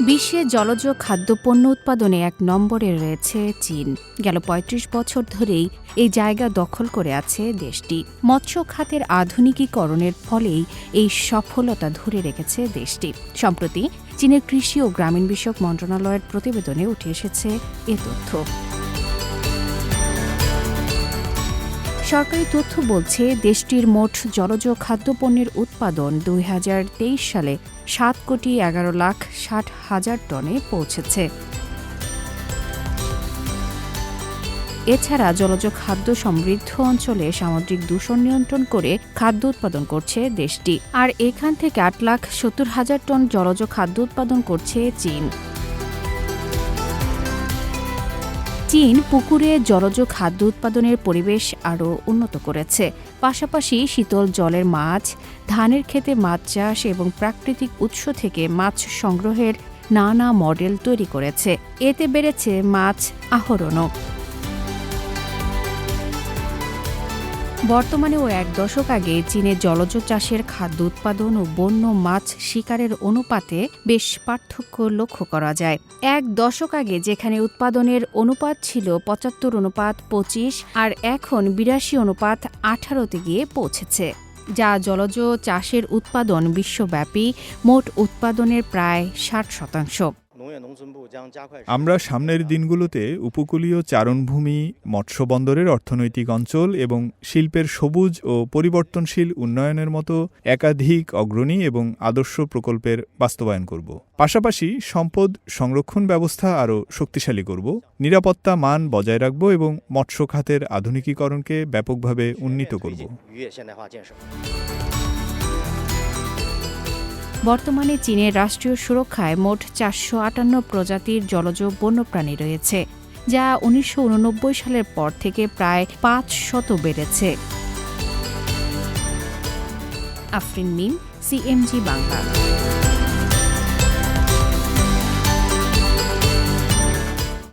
বিশ্বে জলজ খাদ্যপণ্য উৎপাদনে এক নম্বরে রয়েছে চীন। গেল ৩৫ বছর ধরেই এই জায়গা দখল করে আছে দেশটি। মৎস্য খাতের আধুনিকীকরণের ফলেই এই সফলতা ধরে রেখেছে দেশটি। সম্প্রতি চীনের কৃষি ও গ্রামীণ বিষয়ক মন্ত্রণালয়ের প্রতিবেদনে উঠে এসেছে এ তথ্য। সরকারি তথ্য বলছে, দেশটির মোট জলজ খাদ্যপণ্যের উৎপাদন দুই হাজার তেইশ সালে সাত কোটি এগারো লাখ ষাট হাজার টনে পৌঁছেছে। এছাড়া জলজ খাদ্য সমৃদ্ধ অঞ্চলে সামুদ্রিক দূষণ নিয়ন্ত্রণ করে খাদ্য উৎপাদন করছে দেশটি। আর এখান থেকে আট লাখ সত্তর হাজার টন জলজ খাদ্য উৎপাদন করছে চীন। চীন পুকুরে জলজ খাদ্য উৎপাদনের পরিবেশ আরও উন্নত করেছে। পাশাপাশি শীতল জলের মাছ, ধানের ক্ষেতে মাছ চাষ এবং প্রাকৃতিক উৎস থেকে মাছ সংগ্রহের নানা মডেল তৈরি করেছে। এতে বেড়েছে মাছ আহরণও। বর্তমানে ও এক দশক আগে চীনে জলজ চাষের খাদ্য উৎপাদন ও বন্য মাছ শিকারের অনুপাতে বেশ পার্থক্য লক্ষ্য করা যায়। এক দশক আগে যেখানে উৎপাদনের অনুপাত ছিল পঁচাত্তর অনুপাত পঁচিশ, আর এখন বিরাশি অনুপাত আঠারোতে গিয়ে পৌঁছেছে। যা জলজ চাষের উৎপাদন বিশ্বব্যাপী, মোট উৎপাদনের প্রায় ষাট শতাংশ। আমরা সামনের দিনগুলোতে উপকূলীয় চারণভূমি মৎস্য বন্দরের অর্থনৈতিক অঞ্চল এবং শিল্পের সবুজ ও পরিবর্তনশীল উন্নয়নের মতো একাধিক অগ্রণী এবং আদর্শ প্রকল্পের বাস্তবায়ন করব। পাশাপাশি সম্পদ সংরক্ষণ ব্যবস্থা আরও শক্তিশালী করব। নিরাপত্তা মান বজায় রাখব এবং মৎস্য খাতের আধুনিকীকরণকে ব্যাপকভাবে উন্নীত করব। বর্তমানে চীনের রাষ্ট্রীয় সুরক্ষায় মোট চারশো আটান্ন প্রজাতির জলজ বন্যপ্রাণী রয়েছে, যা উনিশশো উননব্বই সালের পর থেকে প্রায় পাঁচ শত বেড়েছে। আফরিন মিম, সিএমজি বাংলা।